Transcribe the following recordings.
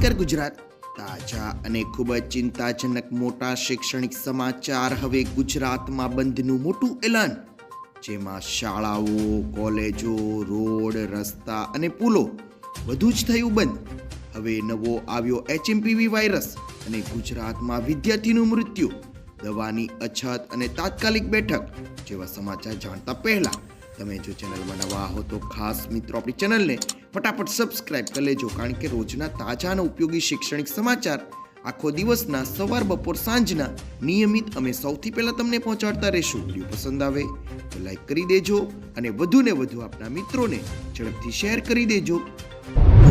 નમસ્કાર ગુજરાત. તાજા અને ખૂબ જ ચિંતાજનક મોટા શૈક્ષણિક સમાચાર હવે ગુજરાતમાં બંધનું મોટું એલાન. જેમાં શાળાઓ, કોલેજો, રોડ, રસ્તા અને પુલો બધું જ થયું બંધ. હવે નવો આવ્યો એચએમપીવી વાયરસ અને ગુજરાતમાં વિદ્યાર્થીનું મૃત્યુ. દવાની અછત અને તાત્કાલિક બેઠક જેવા સમાચાર જાણતા પહેલા તમે જો ચેનલમાં નવા હો તો ખાસ મિત્રો આપણી ચેનલને ફટાફટ સબસ્ક્રાઇબ કરી લેજો, કારણ કે રોજના તાજા અને ઉપયોગી શૈક્ષણિક સમાચાર આખો દિવસના સવાર, બપોર, સાંજના નિયમિત અમે સૌથી પહેલાં તમને પહોંચાડતા રહીશું. વીડિયો પસંદ આવે તો લાઈક કરી દેજો અને વધુને વધુ આપના મિત્રોને ઝડપથી શેર કરી દેજો.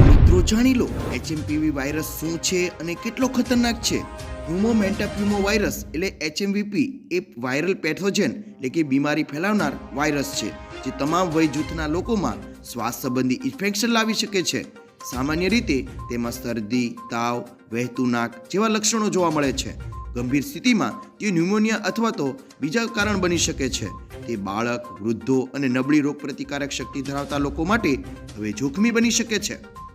મિત્રો જાણી લો એચએમપીવી વાયરસ શું છે અને કેટલો ખતરનાક છે? હ્યુમો મેન્ટાપ્યુમો વાયરસ એટલે એચએમવીપી એ વાયરલ પેથોજન એટલે કે બીમારી ફેલાવનાર વાયરસ છે. જે તમામ વય જૂથના લોકોમાં શ્વાસ સંબંધી ઇન્ફેક્શન લાવી શકે છે. સામાન્ય રીતે તેમાં શરદી, તાવ, વહેતું નાક જેવા લક્ષણો જોવા મળે છે. ગંભીર સ્થિતિમાં તે ન્યુમોનિયા અથવા તો બીજા કારણ બની શકે છે. તે બાળક, વૃદ્ધો અને નબળી રોગપ્રતિકારક શક્તિ ધરાવતા લોકો માટે હવે જોખમી બની શકે છે.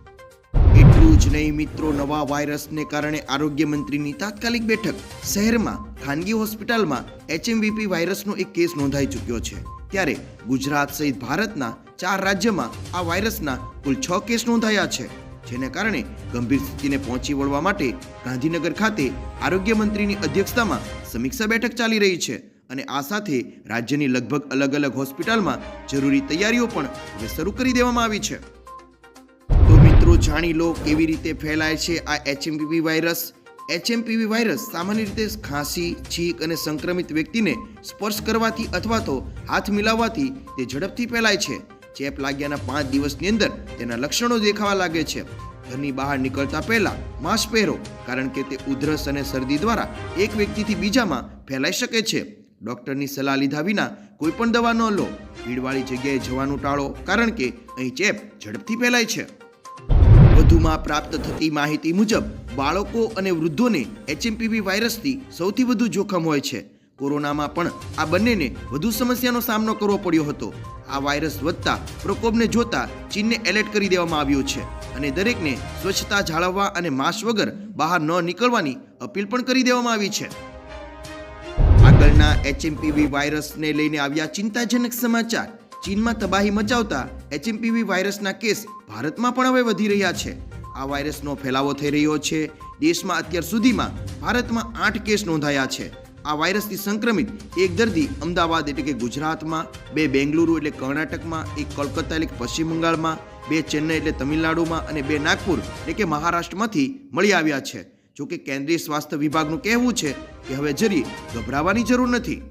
નહીં મિત્રો નવા વાયરસને કારણે આરોગ્ય મંત્રીની તાત્કાલિક બેઠક શહેરમાં ખાનગી હોસ્પિટલમાં એચએમવીપી વાયરસનો એક કેસ નોંધાઈ ચૂક્યો છે. ત્યારે ગુજરાત સહિત ભારતના ચાર રાજ્યમાં આ વાયરસના કુલ છ કેસ નોંધાયા છે, જેને કારણે ગંભીર સ્થિતિને પહોંચી વળવા માટે ગાંધીનગર ખાતે આરોગ્ય મંત્રીની અધ્યક્ષતામાં સમીક્ષા બેઠક ચાલી રહી છે અને આ સાથે રાજ્યની લગભગ અલગ અલગ હોસ્પિટલમાં જરૂરી તૈયારીઓ પણ હવે શરૂ કરી દેવામાં આવી છે. મિત્રો, જાણી લો કેવી રીતે ફેલાય છે આ એચએમપીવી વાયરસ એચએમપીવી વાયરસ સામાન્ય રીતે ખાંસી, છીંક અને સંક્રમિત વ્યક્તિને સ્પર્શ કરવાથી અથવા તો હાથ મિલાવવાથી તે ઝડપથી ફેલાય છે. ચેપ લાગ્યાના પાંચ દિવસની અંદર તેના લક્ષણો દેખાવા લાગે છે. ઘરની બહાર નીકળતા પહેલા માસ્ક પહેરો, કારણ કે તે ઉધરસ અને શરદી દ્વારા એક વ્યક્તિથી બીજામાં ફેલાઈ શકે છે. ડૉક્ટરની સલાહ લીધા વિના કોઈ પણ દવા ન લો. ભીડવાળી જગ્યાએ જવાનું ટાળો, કારણ કે અહીં ચેપ ઝડપથી ફેલાય છે. વધુમાં પ્રાપ્ત થતી માહિતી મુજબ, બાળકો અને વૃદ્ધોને એચએમપીવી વાયરસથી સૌથી વધુ જોખમ હોય છે. કોરોનામાં પણ આ બંનેને વધુ સમસ્યાનો સામનો કરવો પડ્યો હતો. આ વાયરસ વધતા પ્રકોપને જોતા ચીનને એલર્ટ કરી દેવામાં આવ્યું છે અને દરેકને સ્વચ્છતા જાળવવા અને માસ્ક વગર બહાર ન નીકળવાની અપીલ પણ કરી દેવામાં આવી છે. આગળના એચએમપીવી વાયરસને લઈને આવ્યા ચિંતાજનક સમાચાર. ચીનમાં તબાહી મચાવતા એચએમપીવી વાયરસના કેસ ભારતમાં પણ હવે વધી રહ્યા છે. આ વાયરસનો ફેલાવો થઈ રહ્યો છે. દેશમાં અત્યાર સુધીમાં ભારતમાં આઠ કેસ નોંધાયા છે. આ વાયરસથી સંક્રમિત એક દર્દી અમદાવાદ એટલે કે ગુજરાતમાં, બે બેંગલુરુ એટલે કર્ણાટકમાં, એક કોલકાતા એટલે પશ્ચિમ બંગાળમાં, બે ચેન્નઈ એટલે તમિલનાડુમાં અને બે નાગપુર એટલે કે મહારાષ્ટ્રમાંથી મળી આવ્યા છે. જોકે કેન્દ્રીય સ્વાસ્થ્ય વિભાગનું કહેવું છે કે હવે જરી ગભરાવાની જરૂર નથી.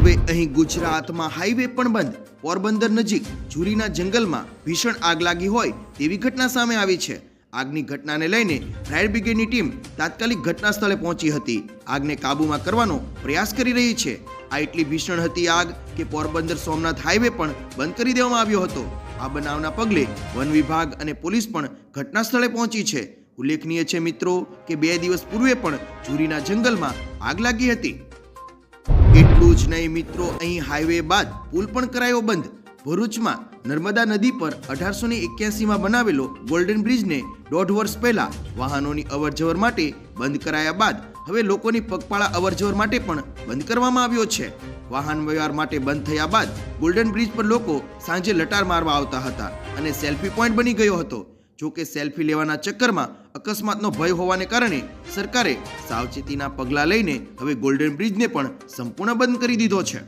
હવે અહીં ગુજરાતમાં હાઈવે પણ બંધ. પોરબંદર નજીક ઝુરીના જંગલમાં ભીષણ આગ લાગી હોય તેવી ઘટના સામે આવી છે. આગની ઘટનાને લઈને ફાયર બ્રિગેડની ટીમ તાત્કાલિક ઘટના સ્થળે પહોંચી હતી. આગને કાબૂમાં કરવાનો પ્રયાસ કરી રહી છે. આ એટલી ભીષણ હતી આગ કે પોરબંદર સોમનાથ હાઈવે પણ બંધ કરી દેવામાં આવ્યો હતો. આ બનાવના પગલે વન વિભાગ અને પોલીસ પણ ઘટના સ્થળે પહોંચી છે. ઉલ્લેખનીય છે મિત્રો કે બે દિવસ પૂર્વે પણ ઝુરીના જંગલમાં આગ લાગી હતી. એટલું જ નહીં મિત્રો. અહીં હાઈવે બાદ પુલ પણ કરાયો બંધ. ભરૂચમાં નર્મદા નદી પર અઢારસો ને એક્યાસીમાં બનાવેલો ગોલ્ડન બ્રિજને દોઢ વર્ષ પહેલા વાહનોની અવરજવર માટે બંધ કરાયા બાદ હવે લોકોની પગપાળા અવરજવર માટે પણ બંધ કરવામાં આવ્યો છે. વાહન વ્યવહાર માટે બંધ થયા બાદ ગોલ્ડન બ્રિજ પર લોકો સાંજે લટાર મારવા આવતા હતા અને સેલ્ફી પોઈન્ટ બની ગયો હતો. જો કે સેલ્ફી લેવાના ચક્કરમાં અકસ્માતનો ભય હોવાને કારણે સરકારે સાવચેતીના પગલાં લઈને હવે ગોલ્ડન બ્રિજને પણ સંપૂર્ણ બંધ કરી દીધો છે.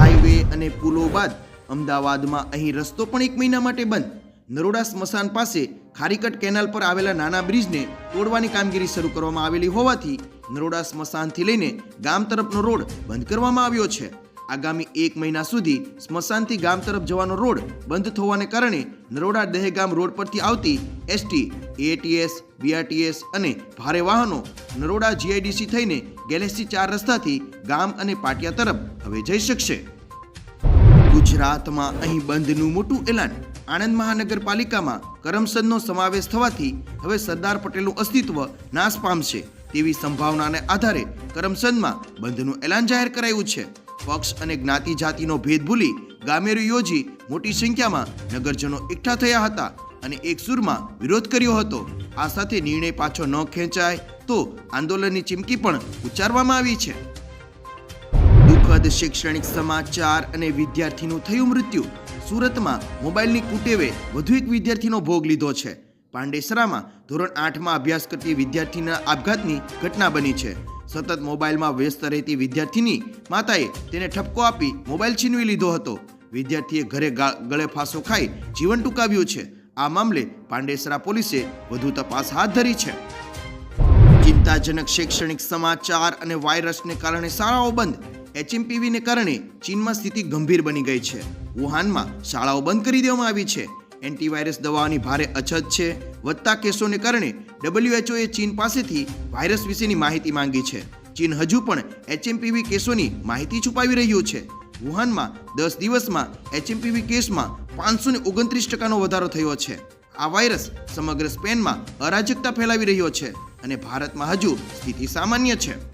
હાઈવે અને પુલો બાદ અમદાવાદમાં અહીં રસ્તો પણ એક મહિના માટે બંધ. નરોડા સ્મશાન પાસે ખારીકટ કેનાલ પર આવેલા નાના બ્રિજને તોડવાની કામગીરી શરૂ કરવામાં આવેલી હોવાથી નરોડા સ્મશાનથી લઈને ગામ તરફનો રોડ બંધ કરવામાં આવ્યો છે. આગામી એક મહિના સુધી સ્મશાનથી ગામ તરફ જવાનો રોડ બંધ થવાને કારણે નરોડા દહેગામ રોડ પરથી આવતી એસટી એટીએસ, બીઆરટીએસ અને ભારે વાહનો નરોડા જીઆઈડીસી થઈને ગેલેક્સી ચાર રસ્તાથી ગામ અને પાટિયા તરફ હવે જઈ શકશે. ગુજરાતમાં અહીં બંધનું મોટું એલાન. આણંદ મહાનગરપાલિકામાં કરમસદનો સમાવેશ થવાથી હવે સરદાર પટેલનું અસ્તિત્વ નાશ પામશે. તેવી સંભાવનાને આધારે કરમસદમાં બંધનું એલાન જાહેર કરાયું છે. પક્ષ અને જ્ઞાતિ જાતિનો ભેદ ભૂલી ગામેરું યોજી મોટી સંખ્યામાં નગરજનો એકઠા થયા હતા. અને એક સુરમાં વિરોધ કર્યો હતો. આ સાથે નિર્ણય પાછો ન ખેંચાય તો આંદોલનની ચીમકી પણ ઉચ્ચારવામાં આવી છે. દુઃખદ શૈક્ષણિક સમાચાર અને વિદ્યાર્થીનું થયું મૃત્યુ. સુરતમાં મોબાઈલની કુટેવે વધુ એક વિદ્યાર્થીનો ભોગ લીધો છે. પાંડેસરામાં ધોરણ આઠમાં અભ્યાસ કરતી વિદ્યાર્થીના આપઘાતની ઘટના બની છે. સતત મોબાઈલમાં વ્યસ્ત રહેતી વિદ્યાર્થીની માતાએ તેને ઠપકો આપી મોબાઈલ છીનવી લીધો હતો. વિદ્યાર્થીએ ઘરે ગળે ફાંસો ખાઈ જીવન ટૂંકાવ્યું છે. આ મામલે પાંડેસરા પોલીસે વધુ તપાસ હાથ ધરી છે. ચિંતાજનક શૈક્ષણિક સમાચાર અને વાયરસને કારણે શાળાઓ બંધ. એચએમપીવીને કારણે ચીનમાં સ્થિતિ ગંભીર બની ગઈ છે. વુહાનમાં શાળાઓ બંધ કરી દેવામાં આવી છે. એન્ટીવાયરસ દવાઓની ભારે અછત છે. વધતા કેસોને કારણે ડબલ્યુએચઓએ ચીન પાસેથી વાયરસ વિશેની માહિતી માંગી છે. ચીન હજુ પણ એચએમપીવી કેસોની માહિતી છુપાવી રહ્યું છે. વુહાનમાં દસ દિવસમાં એચએમપીવી કેસમાં પાંચસો ને ઓગણત્રીસ ટકાનો વધારો થયો છે. આ વાયરસ સમગ્ર સ્પેનમાં અરાજકતા ફેલાવી રહ્યો છે અને ભારતમાં હજુ સ્થિતિ સામાન્ય છે.